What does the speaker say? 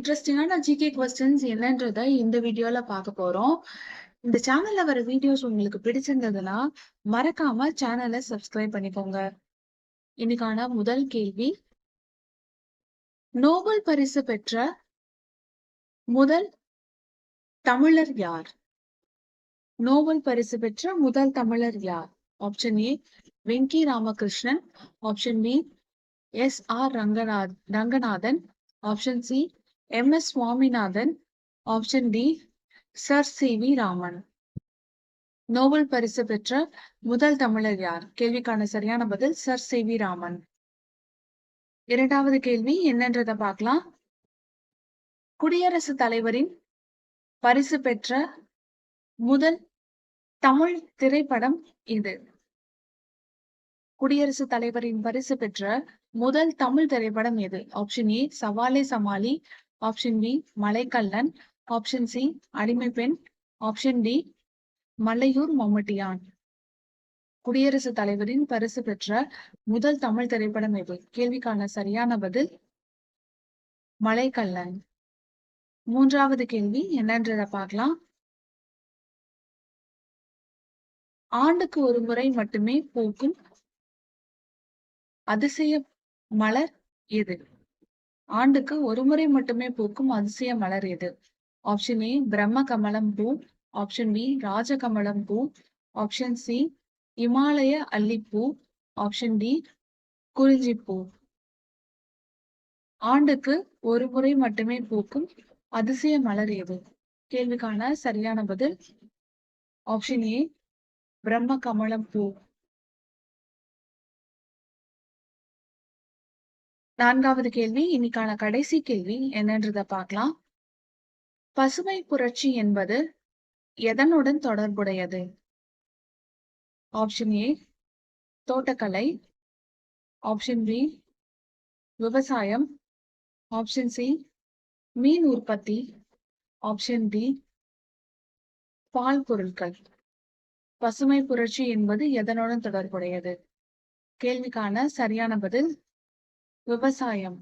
இன்ட்ரெஸ்டிங்கான GK questions என்னன்றத இந்த வீடியோல பார்க்க போறோம். இந்த சேனல்ல வர வீடியோஸ் உங்களுக்கு பிடிச்சிருந்ததுன்னா, மறக்காம சேனலை சப்ஸ்கிரைப் பண்ணிக்கோங்க. இன்னைக்கான முதல் கேள்வி. நோபல் பரிசு பெற்ற முதல் தமிழர் யார்? நோபல் பரிசு பெற்ற முதல் தமிழர் யார்? Option A Venki Ramakrishnan. Option B S. R. Ranganath Ranganathan. Option C M. S. Swaminathan. Option D sir C. V. Raman. Nobel பரிசு பெற்ற முதல் தமிழர் யார்? கேள்விக்கான சரியான பதில் சர் சி. வி. ராமன். இரண்டாவது கேள்வி என்னன்றதை பார்க்கலாம். குடியரசுத் தலைவரின் பரிசு பெற்ற முதல் தமிழ் திரைப்படம் இது குடியரசுத் தலைவரின் பரிசு பெற்ற முதல் தமிழ் திரைப்படம் எது? Option A Savale Samali. Option B Malaikkallan option C Adimai Penn. Option D Malaiyoor Mammuttiyan. குடியரசுத் தலைவரின் பரிசு பெற்ற முதல் தமிழ் திரைப்படம் எது? கேள்விக்கான சரியான பதில் மலைக்கல்லன் மூன்றாவது கேள்வி என்னன்றத பார்க்கலாம். ஆண்டுக்கு ஒரு முறை மட்டுமே பூக்கும் அதிசய மலர் எது? ஆண்டுக்கு ஒரு முறை மட்டுமே பூக்கும் அதிசய மலர் எது? ஆப்ஷன் ஏ பிரம்ம கமலம் பூ. ஆப்ஷன் பி ராஜகமலம் பூ. ஆப்ஷன் சி இமாலய அல்லிப்பூ. ஆப்ஷன் டி குறிஞ்சிப்பூ. ஆண்டுக்கு ஒரு முறை மட்டுமே பூக்கும் அதிசய மலர் எது? கேள்விக்கான சரியான பதில் ஆப்ஷன் ஏ பிரம்ம கமலம் பூ. நான்காவது கேள்வி இன்னைக்கான கடைசி கேள்வி என்னன்றத பார்க்கலாம். பசுமை புரட்சி என்பது எதனுடன் தொடர்புடையது? ஆப்ஷன் ஏ தோட்டக்கலை. ஆப்ஷன் பி விவசாயம். ஆப்ஷன் சி மீன் உற்பத்தி. ஆப்ஷன் டி பால் பொருட்கள். பசுமை புரட்சி என்பது எதனுடன் தொடர்புடையது? கேள்விக்கான சரியான பதில் விவசாயம்.